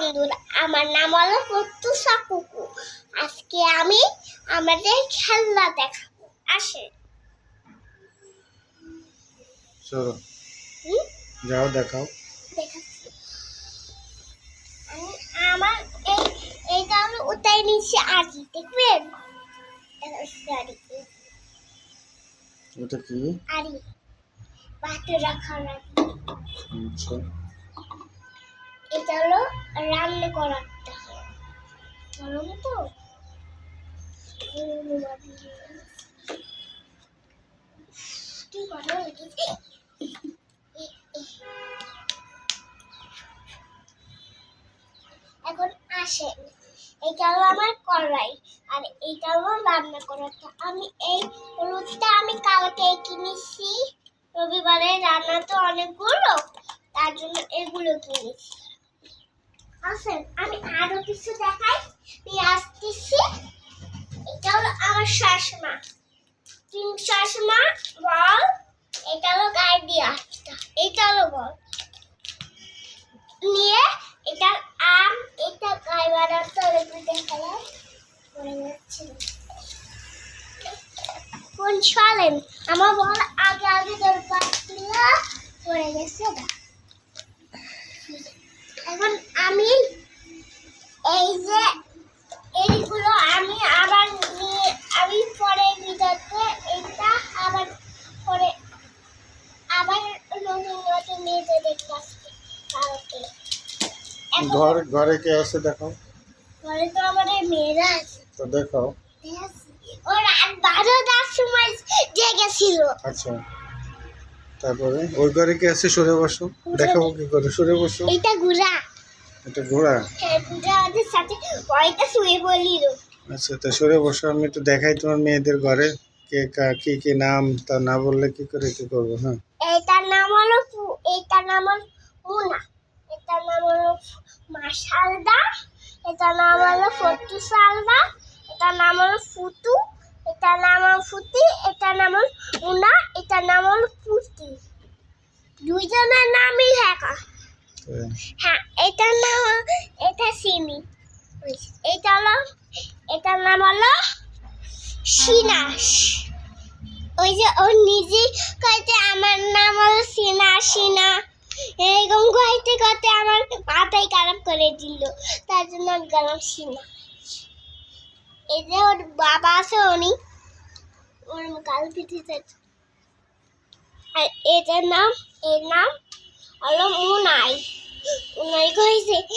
বন্ধুরা আমার নাম হলো প্রত্যুষা কুকু। আজকে আমি আমাদের খেলনা দেখাবো। আসে। চলো? যাও দেখাও। আমি আমার এই এইটা হলো ওটাই নিচে আড়ি দেখবেন? এটা কি? আড়ি ভাতে রাখার আড়ি আচ্ছা। এটা হলো রান্না গরম তো? এখন আসেন। এইটা হলো আমার কড়াই আর এইটা হলো রান্না করাটা আমি এই হলুদটা আমি কালকে কিনেছি। রবিবারে রান্না তো অনেকগুলো, তার জন্য এগুলো কিনেছি। আসেন, আমি আরও কিছু দেখাই। নিয়ে আসতেছি। এটা হলো আমার শাশুমা তিন শাশুমা বল। এটা হলো গায়ে এটা হলো বল। নিয়ে এটা আম, এটা গায়ে বাড়াতে অনেকগুলো দেখালাম। কোন চলেন আমার বল আগে আগে ঘর ঘরে কে আছে দেখো? ঘরে তো আমাদের মেয়েরা আছে। তো দেখাও ও রাত বারোটার সময় জেগেছিল। আচ্ছা। তারপরে? ওই ঘরে কে আছে? সরে বসো। দেখাবো কি করে। সরে বসো। এইটা ঘুরা এটা ঘোড়া? হ্যাঁ আমাদের সাথে পয়টা শুয়ে বলিল আচ্ছা তা সরে বসো। আমি একটু দেখাই তোমার মেয়েদের ঘরে। কে কা- কি নাম? তা না বললে কি করে কি করব হ্যাঁ? এটার নাম হলো এটার নাম হলো মুনা এটার নাম হলো মাসালদা এটার নাম হলো ফটু সালদা এটার নাম হলো ফুটু এটার নাম হলো ফুটি এটার নাম হলো মুনা এটার নাম হলো পুটি দুইজনের নামই হ্যাঁ হ্যাঁ এটার নাম এটা সিমি। এটা হলো, এটার নাম হলো সিনাস ওই যে ও নিজে কইতে আমার নাম হলো সিনা সিনা এরকম করতে করতে আমার মাথায় খারাপ করে দিল। তার জন্য আমি গেলাম সিনা এই যে ওর বাবা আছে উনি, ওর গাল পিঠিতে আর এটার নাম, এর নাম হলো মুনাই। উনাই কইছে